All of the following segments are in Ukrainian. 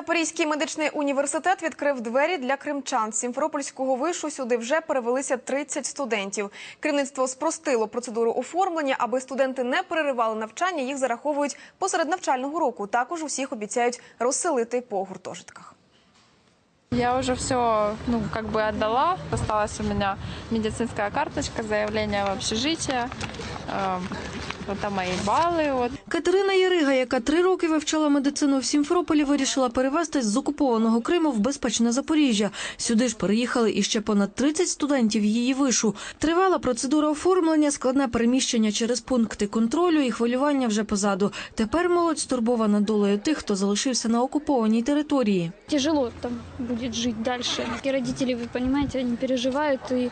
Запорізький медичний університет відкрив двері для кримчан. З Сімферопольського вишу сюди вже перевелися 30 студентів. Керівництво спростило процедуру оформлення, аби студенти не переривали навчання. Їх зараховують посеред навчального року. Також усіх обіцяють розселити по гуртожитках. Я уже все, ну, как бы отдала. Осталась у меня медицинская карточка, заявление в общежитие. Эм, Вот там мои баллы. Вот. Катерина Ярига, яка три роки вивчала медицину в Сімферополі, вирішила перевестись з окупованого Криму в безпечне Запоріжжя. Сюди ж переїхали іще понад 30 студентів її вишу. Тривала процедура оформлення, складне переміщення через пункти контролю і хвилювання вже позаду. Тепер молодь стурбована долею тих, хто залишився на окупованій території. тяжело там будет жить дальше. И родители, вы понимаете, они переживают, и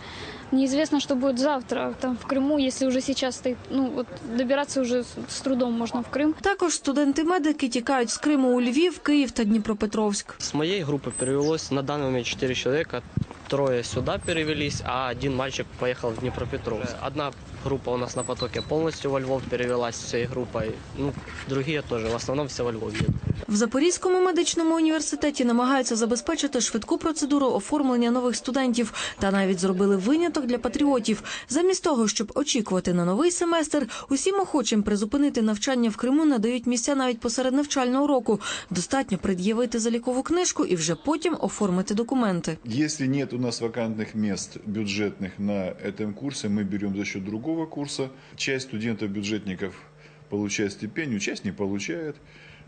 неизвестно, что будет завтра. Там в Крыму, если уже сейчас стоит, ну вот добираться уже с, с трудом можно в Крым. Також студенти-медики тікають з Криму у Львів, Київ та Дніпропетровськ. С моей группы перевелось на данный момент 4 человека. Трое сюда перевелись, а один мальчик поехал в Днепропетровск. Одна группа у нас на потоке полностью во Львов перевелась всей группой. Ну, другие тоже, в основном все во Львов едут. В Запорізькому медичному університеті намагаються забезпечити швидку процедуру оформлення нових студентів та навіть зробили виняток для патріотів. Замість того, щоб очікувати на новий семестр, усім охочим призупинити навчання в Криму надають місця навіть посеред навчального року. Достатньо пред'явити залікову книжку і вже потім оформити документи. Если нет у нас вакантных мест бюджетных на этом курсе, мы берем за счет другого курса. Часть студентов-бюджетников получает стипендию, часть не получает.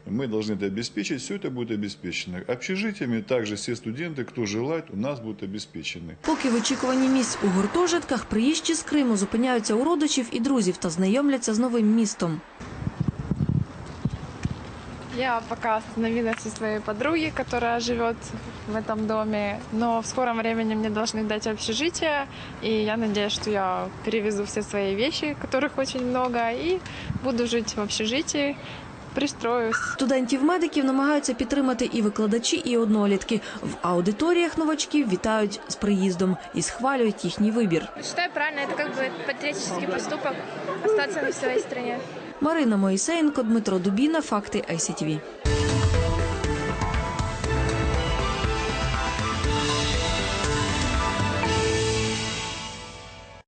Мы должны это обеспечить, все это будет обеспечено. Общежитиями также все студенты, кто желает, у нас будут обеспечены. Поки в очікуванні місць у гуртожитках приїжджі з Криму зупиняються у родичів і друзів та знайомляться з новим містом. Я пока остановилась у своей подруги, которая живет в этом доме. Но в скором времени мне должны дать общежитие. И я надеюсь, что я перевезу все свои вещи, которых очень много, и буду жить в общежитии, пристроюсь. Студентів-медиків намагаються підтримати і викладачі, і однолітки. В аудиторіях новачків вітають з приїздом і схвалюють їхній вибір. Считаю правильно, это как бы патриотический поступок остаться на своей стране. Марина Моїсеєнко, Дмитро Дубіна. Факти ICTV.